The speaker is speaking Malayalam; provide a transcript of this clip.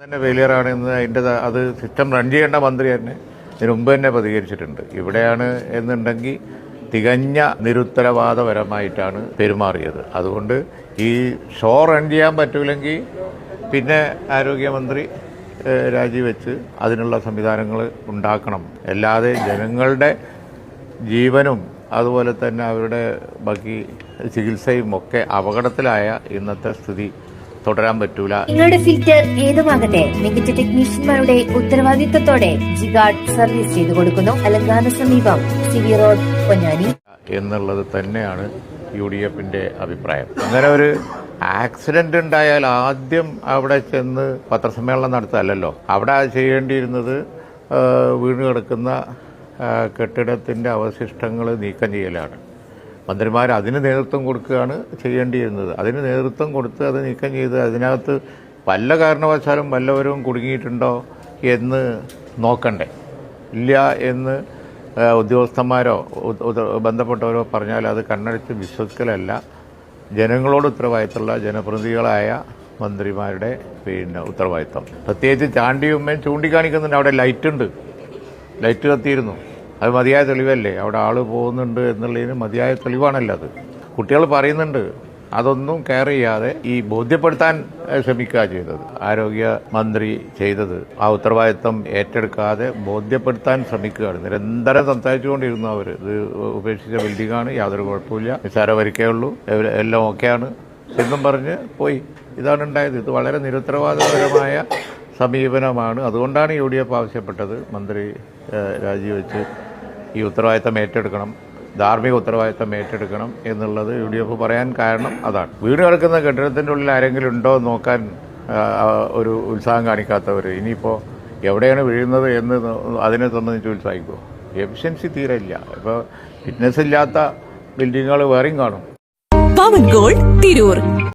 തന്നെ ഫെയിലിയർ ആണെന്ന് അതിന്റെ അത് സിസ്റ്റം റൺ ചെയ്യേണ്ട മന്ത്രി തന്നെ ഇതിനു മുമ്പ് തന്നെ പ്രതികരിച്ചിട്ടുണ്ട്. ഇവിടെയാണ് എന്നുണ്ടെങ്കിൽ തികഞ്ഞ നിരുത്തരവാദപരമായിട്ടാണ് പെരുമാറിയത്. അതുകൊണ്ട് ഈ ഷോ റൺ ചെയ്യാൻ പറ്റൂലെങ്കിൽ പിന്നെ ആരോഗ്യമന്ത്രി രാജിവെച്ച് അതിനുള്ള സംവിധാനങ്ങൾ ഉണ്ടാക്കണം. അല്ലാതെ ജനങ്ങളുടെ ജീവനും അതുപോലെ തന്നെ അവരുടെ ബാക്കി ചികിത്സയും ഒക്കെ അപകടത്തിലായ ഇന്നത്തെ സ്ഥിതി തുടരാൻ പറ്റൂല. നിങ്ങളുടെ ഫിൽറ്റർ ഏതുമാകട്ടെ മികച്ച ടെക്നീഷ്യന്മാരുടെ ഉത്തരവാദിത്തത്തോടെ ജിഗാർഡ് സർവീസ് ചെയ്തു കൊടുക്കുന്നു. അലങ്കാന സമീപം സിവി റോഡ് പൊന്നാനി. എന്നുള്ളത് തന്നെയാണ് യു ഡി എഫിന്റെ അഭിപ്രായം. അങ്ങനെ ഒരു ആക്സിഡന്റ് ഉണ്ടായാൽ ആദ്യം അവിടെ ചെന്ന് പത്രസമ്മേളനം നടത്തല്ലോ അവിടെ ചെയ്യേണ്ടിയിരുന്നത് വീണ് കിടക്കുന്ന കെട്ടിടത്തിന്റെ അവശിഷ്ടങ്ങൾ നീക്കം ചെയ്യലാണ്. മന്ത്രിമാർ അതിന് നേതൃത്വം കൊടുക്കുകയാണ് ചെയ്യേണ്ടിയിരുന്നത്. അതിന് നേതൃത്വം കൊടുത്ത് അത് നീക്കം ചെയ്ത് അതിനകത്ത് വല്ല കാരണവശാലും വല്ലവരും കുടുങ്ങിയിട്ടുണ്ടോ എന്ന് നോക്കണ്ടേ. ഇല്ല എന്ന് ഉദ്യോഗസ്ഥന്മാരോ ബന്ധപ്പെട്ടവരോ പറഞ്ഞാൽ അത് കണ്ണടിച്ച് വിശ്വസിക്കലല്ല. ജനങ്ങളോട് ഉത്തരവാദിത്തമുള്ള ജനപ്രതിനിധികളായ മന്ത്രിമാരുടെ പിന്നെ ഉത്തരവാദിത്തം. പ്രത്യേകിച്ച് ചാണ്ടിയുമ്മയും ചൂണ്ടിക്കാണിക്കുന്നുണ്ട്. അവിടെ ലൈറ്റ് ഉണ്ട് ലൈറ്റ് കത്തിയിരുന്നു. അത് മതിയായ തെളിവല്ലേ? അവിടെ ആൾ പോകുന്നുണ്ട് എന്നുള്ളതിന് മതിയായ തെളിവാണല്ലോ അത്. കുട്ടികൾ പറയുന്നുണ്ട് അതൊന്നും കെയർ ചെയ്യാതെ ഈ ബോധ്യപ്പെടുത്താൻ ശ്രമിക്കുക ചെയ്തത്. ആരോഗ്യ മന്ത്രി ചെയ്തത് ആ ഉത്തരവാദിത്തം ഏറ്റെടുക്കാതെ ബോധ്യപ്പെടുത്താൻ ശ്രമിക്കുകയാണ്. നിരന്തരം സംസാരിച്ചുകൊണ്ടിരുന്നു അവർ ഇത് ഉപേക്ഷിച്ച ബിൽഡിംഗാണ് യാതൊരു കുഴപ്പമില്ല നിസ്സാര പരിക്കേ ഉള്ളൂ എല്ലാം ഓക്കെയാണ്. എന്നും പറഞ്ഞ് പോയി. ഇതാണ് ഉണ്ടായത്. ഇത് വളരെ നിരുത്തരവാദപരമായ സമീപനമാണ്. അതുകൊണ്ടാണ് യു ഡി എഫ് ആവശ്യപ്പെട്ടത് മന്ത്രി രാജിവെച്ച് ഈ ഉത്തരവാദിത്തം ഏറ്റെടുക്കണം ധാർമ്മിക ഉത്തരവാദിത്തം ഏറ്റെടുക്കണം എന്നുള്ളത് യു ഡി എഫ് പറയാൻ കാരണം അതാണ്. വീട് കിടക്കുന്ന കെട്ടിടത്തിന്റെ ഉള്ളിൽ ആരെങ്കിലും ഉണ്ടോ എന്ന് നോക്കാൻ ഒരു ഉത്സാഹം കാണിക്കാത്തവർ ഇനിയിപ്പോൾ എവിടെയാണ് വീഴുന്നത് എന്ന് അതിനെ തന്നെ ഉത്സാഹിക്കുമോ എഫിഷ്യൻസി തീരെ ഇല്ല. ഇപ്പോൾ ഫിറ്റ്നസ് ഇല്ലാത്ത ബിൽഡിങ്ങുകൾ വേറെയും കാണും. പവൻ തിരൂർ.